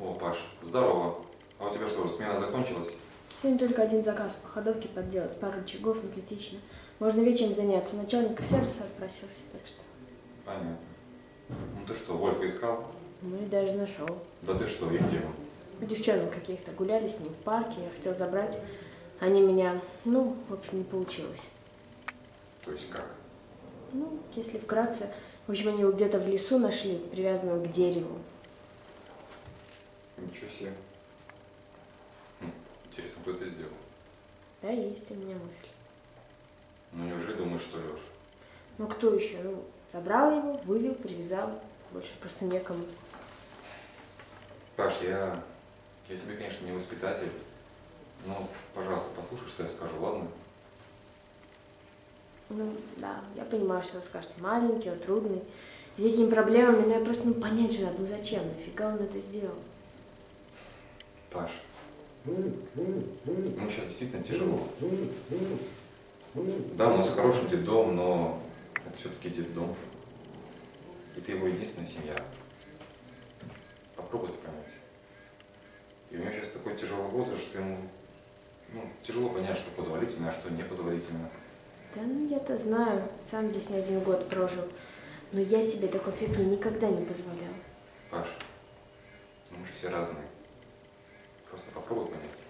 О, Паш, здорово. А у тебя что, уже смена закончилась? Сегодня только один заказ по ходовке подделать, пару рычагов, не критично. Можно вечером заняться. Начальник сервиса отпросился, так что... Понятно. Ну ты что, Вольфа искал? Ну и даже нашел. Да ты что, и где он? У девчонок каких-то гуляли с ним в парке, я хотел забрать. Они меня, ну, в общем, не получилось. То есть как? Ну, если вкратце, в общем, они его где-то в лесу нашли, привязанного к дереву. Ничего себе. Хм, Интересно, кто это сделал? Да, есть у меня мысль. Ну неужели думаешь, что Леша? Ну, кто еще? Ну, забрал его, вывел, привязал. Больше просто некому. Паш, я, я тебе, конечно, не воспитатель, но, пожалуйста, послушай, что я скажу, ладно? Ну, да, я понимаю, что вы скажете, маленький, он трудный, с дикими проблемами, но я просто ну, понять же надо, ну зачем, нафига он это сделал? Паш, ему сейчас действительно тяжело. Да, у нас хороший детдом, но это все-таки детдом. И ты его единственная семья. Попробуй это понять. И у него сейчас такой тяжелый возраст, что ему ну, тяжело понять, что позволительно, а что непозволительно. Да ну я-то знаю, сам здесь не один год прожил, но я себе такой фигни никогда не позволял. Паш, ну мы же все разные. Просто попробуй понять.